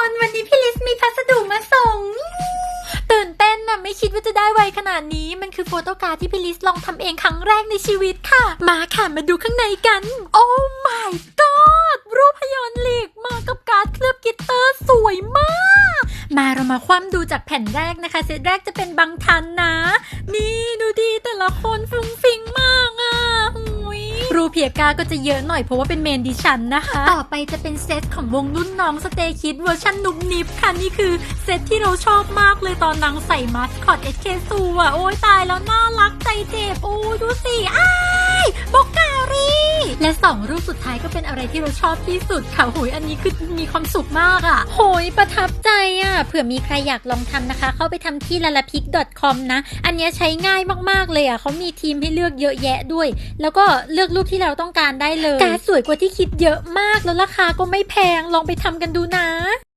คนวันนี้พี่ลิสมีพัสดุมาส่ง ตื่นเต้นนะไม่คิดว่าจะได้ไวขนาดนี้ มันคือโฟโต้การ์ดที่พี่ลิสลองทำเองครั้งแรกในชีวิตค่ะ มาค่ะมาดูข้างในกัน โอ้ my god รูปพยนต์ลีกมากับการ์ดเคลือบกิตเตอร์สวยมาก มาเรามาคว่ำดูจากแผ่นแรกนะคะ เซตแรกจะเป็นบางทันนะ รูเพียกาก็จะเยอะหน่อยเพราะว่าเป็นเมนดิฉันนะคะ ต่อไปจะเป็นเซตของวงรุ่นน้องสเตคิดเวอร์ชันนุบนิบค่ะนี่คือเซตที่เราชอบมากเลยตอนนางใส่มาสคอตเอสเคซูอะโอ้ยตายแล้วน่ารักใจเจ็บโอ้ยดูสิอะ และสองรูปสุดท้ายก็เป็นอะไรที่เราชอบที่สุดค่ะโหยอันนี้คือมีความสุขมากอะโหยประทับใจอะเผื่อมีใครอยากลองทำนะคะ เข้าไปทำที่ l a l a p i c c o m นะ อันเนี้ยใช้ง่ายมากๆเลยอะเขามีทีมให้เลือกเยอะแยะด้วย แล้วก็เลือกรูปที่เราต้องการได้เลยการดสวยกว่าที่คิดเยอะมากแล้วราคาก็ไม่แพงลองไปทำกันดูนะ